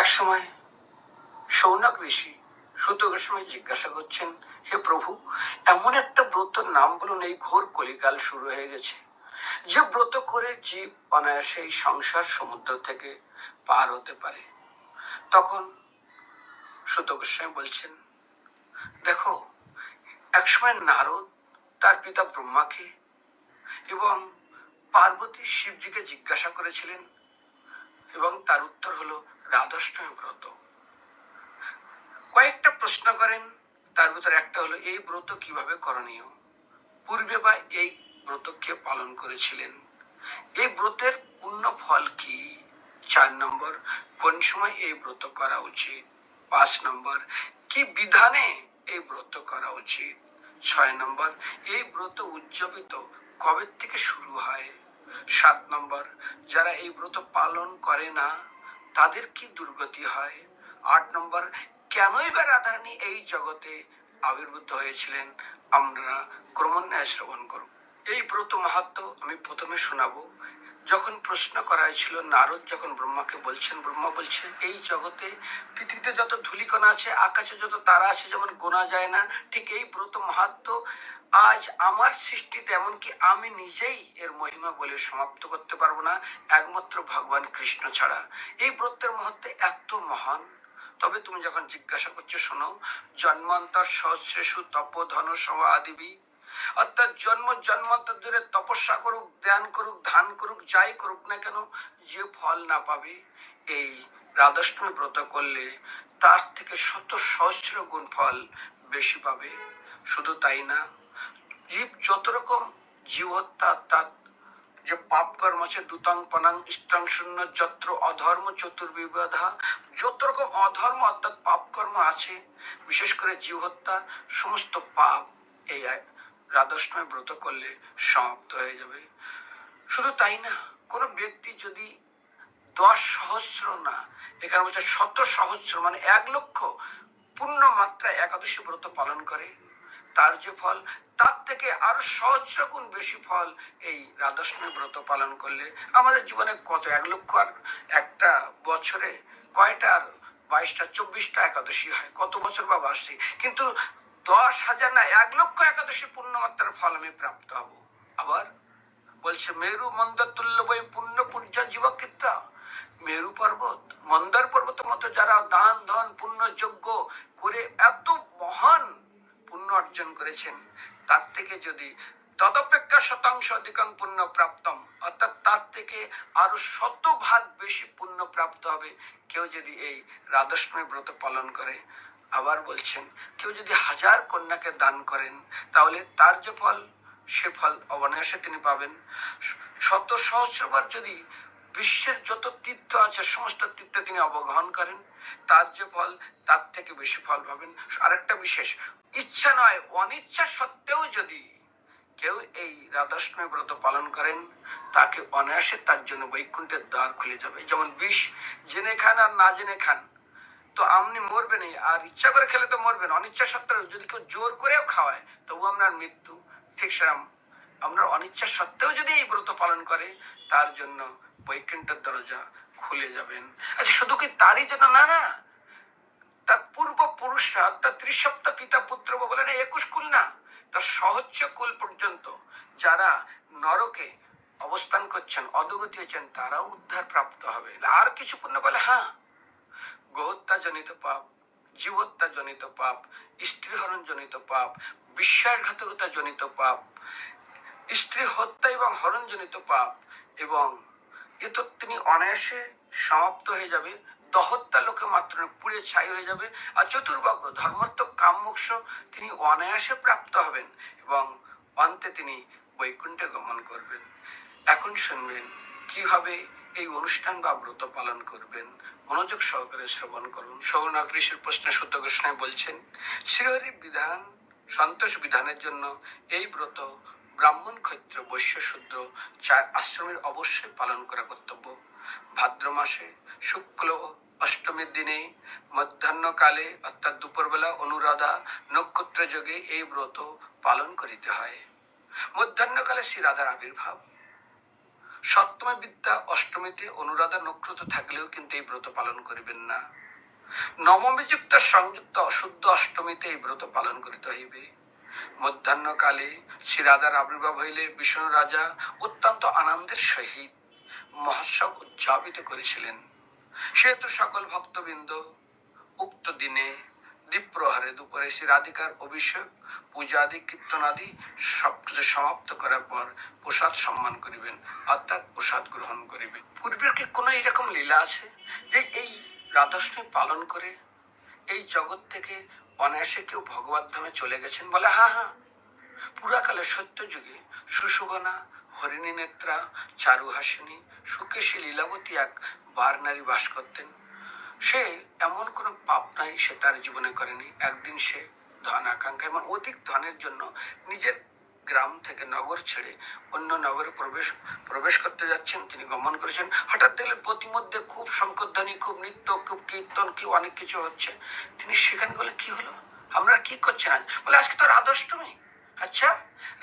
এক সময় সৌনক ঋষি সুত গোস্বামী জিজ্ঞাসা করছেন, হে প্রভু, এমন একটা ব্রতর নাম বলুন, এই ঘোর কলিকাল শুরু হয়ে গেছে। যে ব্রত করে জীব অনায়াসে এই সংসার সমুদ্র থেকে পার হতে পারে। তখন সুত গোস্বামী বলছেন, দেখো একসময় নারদ তার পিতা ব্রহ্মাকে এবং পার্বতী শিবজিকে জিজ্ঞাসা করেছিলেন এবং তার উত্তর হলো রাধাষ্টমী ব্রত। কয়েকটা প্রশ্ন করেন, তার ভিতরে একটা হলো, এই ব্রত কীভাবে করণীয়? পূর্বে বা এই ব্রত কে পালন করেছিলেন? এই ব্রতের পূর্ণ ফল কি? চার নম্বর, কোন সময় এই ব্রত করা উচিত? পাঁচ নম্বর, কি বিধানে এই ব্রত করা উচিত? ছয় নম্বর, এই ব্রত উদযাপিত কবে থেকে শুরু হয়? সাত নম্বর, যারা এই ব্রত পালন করে না, তাদের কি দুর্গতি হয়? আট নম্বর, কেনই বা রাধারানী এই জগতে আবির্ভূত হয়েছিলেন? আমরা ক্রমান্বয়ে শ্রবণ করব। এই ব্রত মাহাত্ম আমি প্রথমে শোনাবো। যখন প্রশ্ন করা হয়েছিল, নারদ যখন ব্রহ্মাকে বলছেন, ব্রহ্মা বলছে, এই জগতে পৃথিবীতে যত ধুলিকণা আছে, আকাশে যত তারা আছে, যেমন গোনা যায় না, ঠিক এই ব্রত মাহাত্ম আজ আমার সৃষ্টিতে, এমনকি আমি নিজেই এর মহিমা বলে সমাপ্ত করতে পারব না, একমাত্র ভগবান কৃষ্ণ ছাড়া। এই ব্রতের মহত্ব এত মহান। তবে তুমি যখন জিজ্ঞাসা করছ, শোনো, জন্মান্তর সহস্রেষু তপধন সম আদিবি অর্থাৎ জন্ম, জন্মান্তর ধরে তপস্যা করুক, ধ্যান করুক, ধান করুক, যাই করুক না কেন, যে ফল না পাবে, এই রাধাষ্টমী ব্রত করলে তার থেকে শত সহস্র গুণ ফল বেশি পাবে। শুধু তাই না, জীব যত রকম জীব হত্যা তার যে পাপ কর্ম আছে, দুতাং, পনাং, ইষ্টাং, শূন্য, যত্র, অধর্ম, চতুর্বিবাধা, যত রকম অধর্ম, অর্থাৎ পাপ কর্ম আছে, বিশেষ করে জীব হত্যা সমস্ত পাপ এই রাধাষ্টমী ব্রত করলে সমাপ্ত হয়ে যাবে। শুধু তাই না, কোনো ব্যক্তি যদি দশ সহস্র না, এখানে বলছে শত সহস্র মানে এক লক্ষ পূর্ণ মাত্রায় একাদশী ব্রত পালন করে, তার যে ফল, তার থেকে আরও সহস্র গুণ বেশি ফল এই রাধাষ্টমী ব্রত পালন করলে আমাদের জীবনে কত, এক লক্ষ আর একটা বছরে কয়টা আর বাইশটা, চব্বিশটা একাদশী হয়? কত বছর বা বার্ষিক? কিন্তু দশ হাজার না, এক লক্ষ একাদশী পূর্ণমাত্রার ফল আমি প্রাপ্ত হব। আবার বলছে, মেরু মন্দর তুল্য বই পুণ্য পূর্য জীবকীর্তা মেরু পর্বত, মন্দার পর্বতের মতো যারা দান, ধন, পুণ্য যোগ্য করে এত মহান পুণ্য অর্জন করেছেন, তার থেকে যদি তদপেক্ষা শতাংশ অধিকাং পুণ্য প্রাপ্তম, অর্থাৎ তার থেকে আরও শতভাগ বেশি পুণ্য প্রাপ্ত হবে, কেউ যদি এই রাধাষ্টমী ব্রত পালন করে। আবার বলছেন, কেউ যদি হাজার কন্যাকে দান করেন, তাহলে তার যে ফল, সে ফল অবনায়াসে তিনি পাবেন। শত সহস্রবার যদি বিশ্বের যত তীর্থ আছে, সমস্ত তীর্থে তিনি অবগাহন করেন, তার যে ফল, তার থেকে বেশি ফল পাবেন। আরেকটা বিশেষ, ইচ্ছা নয়, অনিচ্ছা সত্ত্বেও যদি কেউ এই রাধাষ্টমী ব্রত পালন করেন, তাকে অনায়াসে তার জন্য বৈকুণ্ঠের দ্বার খুলে যাবে। যেমন বিষ, জেনে খান আর না জেনে খান। তো আপনি মরবেনই, আর ইচ্ছা করে খেলে তো মরবেন। অনিচ্ছা সত্ত্বেও যদি কেউ জোর করেও খাওয়ায় তবু আপনার মৃত্যু। ঠিক সেরাম। আপনার অনিচ্ছা সত্ত্বেও যদি এই ব্রত পালন করে, তার জন্য বৈকুণ্ঠের দরজা খুলে যাবেন। আচ্ছা শুধু কি তারই জন্য? না না। তার পূর্ব পুরুষরা তার ত্রিসপ্তাহ পিতা পুত্র বলে না, একুশ কুল না, তার সহজ কুল পর্যন্ত যারা নরকে অবস্থান করছেন, অধগতি হয়েছেন তারাও উদ্ধার প্রাপ্ত হবে। আর কিছু পুণ্য বলে হ্যাঁ গোহত্যা জনিত পাপ জীবত্যা জনিত পাপ স্ত্রী হরণ জনিত পাপ বিশ্বাসঘাতকতা জনিত পাপ স্ত্রী হত্যা এবং হরণ জনিত পাপ এবং এ তো তিনি অনায়াসে সমাপ্ত হয়ে যাবে, দহত্যা লোকে মাত্র পুড়ে ছাই হয়ে যাবে আর চতুর্ভাগ্য ধর্মাত্ম কামমোক্ষ তিনি অনায়াসে প্রাপ্ত হবেন এবং অন্তে তিনি বৈকুণ্ঠে গমন করবেন। এখন শুনবেন, কীভাবে এই অনুষ্ঠান বা ব্রত পালন করবেন, মনোযোগ সহকারে শ্রবণ করুন। সৌনাগরীশের প্রশ্ন শুদ্ধ কৃষ্ণায় বলছেন, শ্রীহরি বিধান, সন্তোষ বিধানের জন্য এই ব্রত ব্রাহ্মণ ক্ষত্র বৈশ্য শূদ্র চার আশ্রমের অবশ্যই পালন করা কর্তব্য। ভাদ্র মাসে শুক্ল অষ্টমীর দিনে মধ্যাহ্নকালে অর্থাৎ দুপুরবেলা অনুরাধা নক্ষত্র যোগে এই ব্রত পালন করিতে হয়। মধ্যাহ্নকালে শ্রী রাধার আবির্ভাব। সপ্তমী বিদ্যা অষ্টমীতে অনুরাধা নক্ষত্র থাকলেও কিন্তু এই ব্রত পালন করিবেন না। নবমী যুক্ত সংযুক্ত অশুদ্ধ অষ্টমীতে এই ব্রত পালন করিতে হইবে। মধ্যাহ্নকালে শ্রী রাধার আবির্ভাব হইলে বিষ্ণু রাজা অত্যন্ত আনন্দের সহিত মহোৎসব উদযাপিত করেছিলেন। সেহেতু সকল ভক্তবৃন্দ উক্ত দিনে দ্বীপ্রহারে দুপুরে শ্রী রাধিকার অভিষেক, পূজা আদি, কীর্তন আদি সব কিছু সমাপ্ত করার পর প্রসাদ সম্মান করিবেন, অর্থাৎ প্রসাদ গ্রহণ করিবেন। পূর্বের কি কোনো এরকম লীলা আছে যে এই রাধাষ্টমী পালন করে এই জগৎ থেকে অনায়াসে কেউ ভগবত ধামে চলে গেছেন বলে? হ্যাঁ হ্যাঁ। পুরাকালে সত্য যুগে সুশোভনা, হরিণী নেত্রা, চারুহাসিনী, সুকেশী লীলাবতী এক বার নারী বাস করতেন। সে এমন কোনো পাপ নাই সে তার জীবনে করেনি। একদিন সে ধন আকাঙ্ক্ষা এবং অধিক ধনের জন্য নিজের গ্রাম থেকে নগর ছেড়ে অন্য নগরে প্রবেশ প্রবেশ করতে যাচ্ছেন। তিনি গমন করেছেন। হঠাৎ দেখলেন প্রতিমধ্যে খুব শঙ্করধ্বনি খুব নৃত্য, খুব কীর্তন কি অনেক কিছু হচ্ছে। তিনি সেখানে বলে কি হলো? আমরা কি করছেন আজ? বলে, আজকে তো রাধাষ্টমী আচ্ছা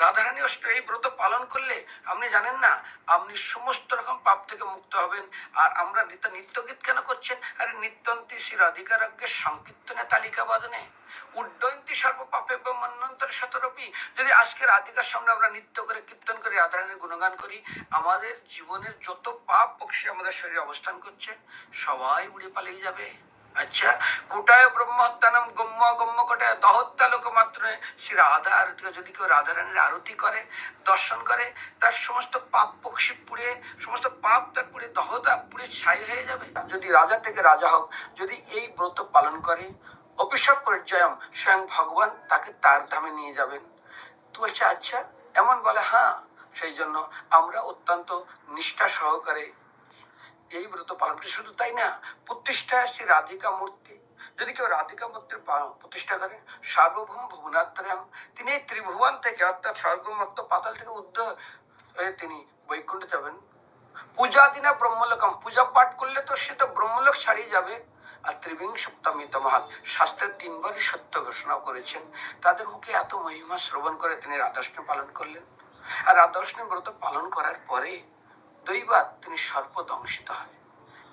রাধারানী অষ্ট, এই ব্রত পালন করলে আপনি জানেন না, আপনি সমস্ত রকম পাপ থেকে মুক্ত হবেন। আর আমরা নিত্য নিত্যগীত কেন করছেন? আরে নিত্যন্তি শ্রী রাধিকারজ্ঞে সংকীর্তনে তালিকা বাদনে উড্ডয়ন্তী সর্ব পাপে মন্যন্তর শতরূপী। যদি আজকে রাধিকার সামনে আমরা নৃত্য করে কীর্তন করে, রাধারানীর গুণগান করি, আমাদের জীবনের যত পাপ পক্ষে আমাদের শরীরে অবস্থান করছে, সবাই উড়ে পালিয়ে যাবে। আচ্ছা কোটায় ব্রহ্মহত্যানম গম্য গম্য কোটায় দহত্যা লোক মাত্র সে রাধা আরতি। যদি কেউ রাধারানীর আরতি করে, দর্শন করে, তার সমস্ত পাপ পক্ষী পুড়ে সমস্ত পাপ তার পুড়ে দহতা পুড়ে ছাই হয়ে যাবে। যদি রাজা থেকে রাজা হোক, যদি এই ব্রত পালন করে, অভিশাপ পর্যায়ম স্বয়ং ভগবান তাকে তার ধামে নিয়ে যাবেন। তো বলছে আচ্ছা এমন বলে হ্যাঁ সেই জন্য আমরা অত্যন্ত নিষ্ঠা সহকারে এই ব্রত পালন শুধু তাই না প্রতিষ্ঠা শ্রী রাধিকা মূর্তি, যদি কেউ রাধিকা মূর্তির প্রতিষ্ঠা করে, সার্বভৌম ভুবনাত্রাম, তিনি এই ত্রিভুবন থেকে অর্থাৎ স্বর্গমত্ত পাতাল থেকে উদ্ধ হয়ে তিনি বৈকুণ্ঠে যাবেন। পূজা দিনা ব্রহ্মলোকম, পূজা পাঠ করলে তো সে তো ব্রহ্মলোক ছাড়িয়ে যাবে। আর ত্রিবিংশপ্তমী তমহাত, শাস্ত্রের তিনবারই সত্য ঘোষণা করেছেন। তাদের মুখে এত মহিমা শ্রবণ করে তিনি রাধাষ্টমী পালন করলেন। আর রাধাষ্টমী ব্রত পালন করার পরে দৈবাত তিনি সর্প দংশিত হয়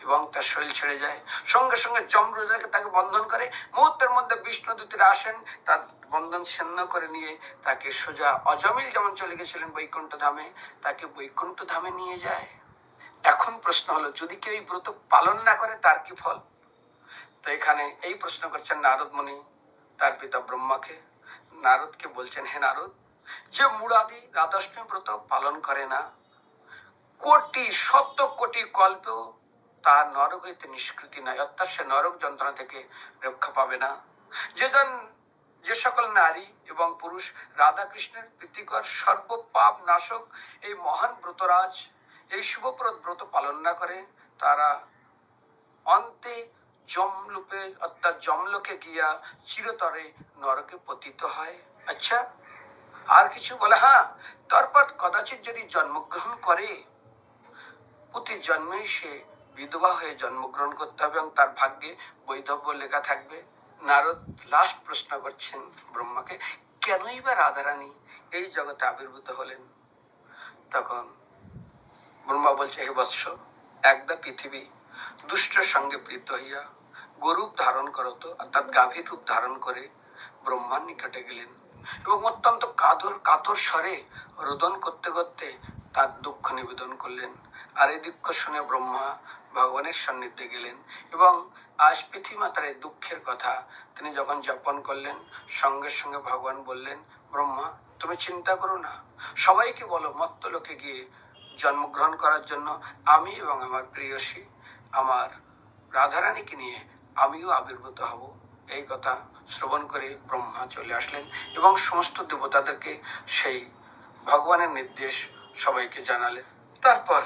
এবং তার শরীর ছেড়ে যায়। সঙ্গে সঙ্গে যমরাজাকে তাকে বন্ধন করে। মুহূর্তের মধ্যে বিষ্ণু দূতীরা আসেন, তার বন্ধন ছিন্ন করে নিয়ে তাকে সোজা অজমিল যেমন চলে গেছিলেন বৈকুণ্ঠ ধামে তাকে বৈকুণ্ঠ ধামে নিয়ে যায়। এখন প্রশ্ন হলো, যদি কেউ এই ব্রত পালন না করে, তার কি ফল? তো এখানে এই প্রশ্ন করছেন নারদ মুনি, তার পিতা ব্রহ্মাকে। নারদকে বলছেন, হে নারদ, যে মুরাদি রাধাষ্টমী ব্রত পালন করে না কোটি শত কোটি কল্পেও তার নরক হইতে নিষ্কৃতি নাই। অর্থাৎ সে নরক যন্ত্রণা থেকে রক্ষা পাবে না। যেজন যে সকল নারী এবং পুরুষ রাধা কৃষ্ণের প্রীতিকর সর্ব পাপ নাশক এই মহান ব্রতরাজ, এই শুভপ্রদ ব্রত পালন না করে, তারা অন্তে জমলুপে অর্থাৎ জমলোকে গিয়া চিরতরে নরকে পতিত হয়। আচ্ছা আর কিছু বলে হ্যাঁ তারপর কদাচিৎ যদি জন্মগ্রহণ করে প্রতি জন্মেই সে বিধবা হয়ে জন্মগ্রহণ করতে হবে এবং তার ভাগ্যে বৈধব্য লেখা থাকবে। নারদ লাস্ট প্রশ্ন করছেন ব্রহ্মাকে, কেনই বা রাধারানী এই জগতে আবির্ভূত হলেন? তখন ব্রহ্মা বলছে, হে বৎস, একদা পৃথিবী দুষ্টের সঙ্গে প্রীত হইয়া গরূপ ধারণ করত অর্থাৎ গাভীর রূপ ধারণ করে ব্রহ্মার নিকটে গেলেন এবং অত্যন্ত কাতর কাতর স্বরে রোদন করতে করতে তার দুঃখ নিবেদন করলেন। আর এই দুঃখ শুনে ব্রহ্মা ভগবানের সান্নিধ্যে গেলেন এবং আজ পৃথিবীমাতার এই দুঃখের কথা তিনি যখন যাপন করলেন, সঙ্গে সঙ্গে ভগবান বললেন, ব্রহ্মা, তুমি চিন্তা করো না। সবাইকে বলো, মত্ত লোকে গিয়ে জন্মগ্রহণ করার জন্য আমি এবং আমার প্রিয়সী, আমার রাধারানীকে নিয়ে আমিও আবির্ভূত হব। এই কথা শ্রবণ করে ব্রহ্মা চলে আসলেন এবং সমস্ত দেবতাদেরকে সেই ভগবানের নির্দেশ সবাইকে জানালেন। তারপর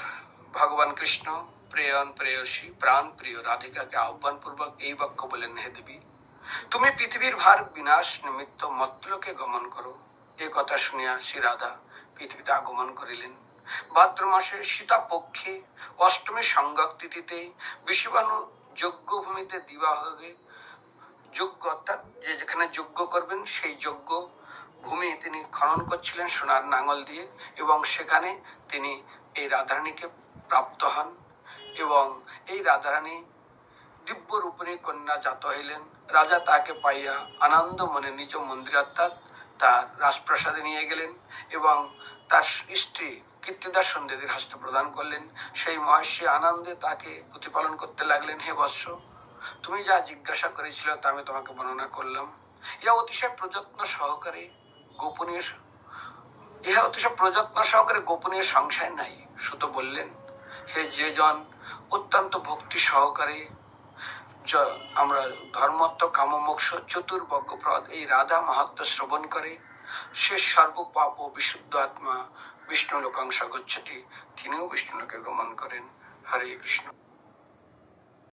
ভগবান কৃষ্ণ, প্রেয়ন প্রেয়সী, প্রাণ প্রিয় রাধিকাকে আহ্বানপূর্বক এই বাক্য বলেন, হে দেবী, তুমি পৃথিবীর ভার বিনাশ নিমিত্ত মত্তলোকে গমন করো। এ কথা শুনিয়া শ্রী রাধা পৃথিবীতে আগমন করিলেন। ভাদ্র মাসে সীতা পক্ষে অষ্টমী সংজ্ঞক তিথিতে বিশ্ববানু যজ্ঞ ভূমিতে দিবাভাগে যজ্ঞ অর্থাৎ যে যেখানে যজ্ঞ করবেন, সেই যজ্ঞ ভূমি তিনি খনন করছিলেন সোনার নাঙল দিয়ে এবং সেখানে তিনি এই রাধারানীকে প্রাপ্ত হন এবং এই রাধারানী দিব্য রূপিণী কন্যা জাত হইলেন। রাজা তাকে পাইয়া আনন্দ মনে নিজ মন্দির অর্থাৎ তার রাজপ্রাসাদে নিয়ে গেলেন এবং তার স্ত্রী কীর্তিদাস সন্ধ্যেদের হস্ত প্রদান করলেন। সেই মহর্ষি আনন্দে তাকে প্রতিপালন করতে লাগলেন, হে বৎস, তুমি যা জিজ্ঞাসা করেছিলে তা আমি তোমাকে বর্ণনা করলাম। ইহা অতিশয় প্রযত্ন সহকারে গোপনীয় ইহা অতিশয় প্রযত্ন সহকারে গোপনীয় সংশয় নাই। সুতো বললেন হে যে জন অত্যন্ত ভক্তি সহকারে। আমরা ধর্মত্ব কামমোক্ষ চতুর্বজ্ঞপ্রদ এই রাধা মাহাত্ম শ্রবণ করে। সে সর্বপাপ ও বিশুদ্ধ আত্মা বিষ্ণু লোকাংশ গচ্ছতি, তিনিও বিষ্ণুলোকে গমন করেন। হরে কৃষ্ণ।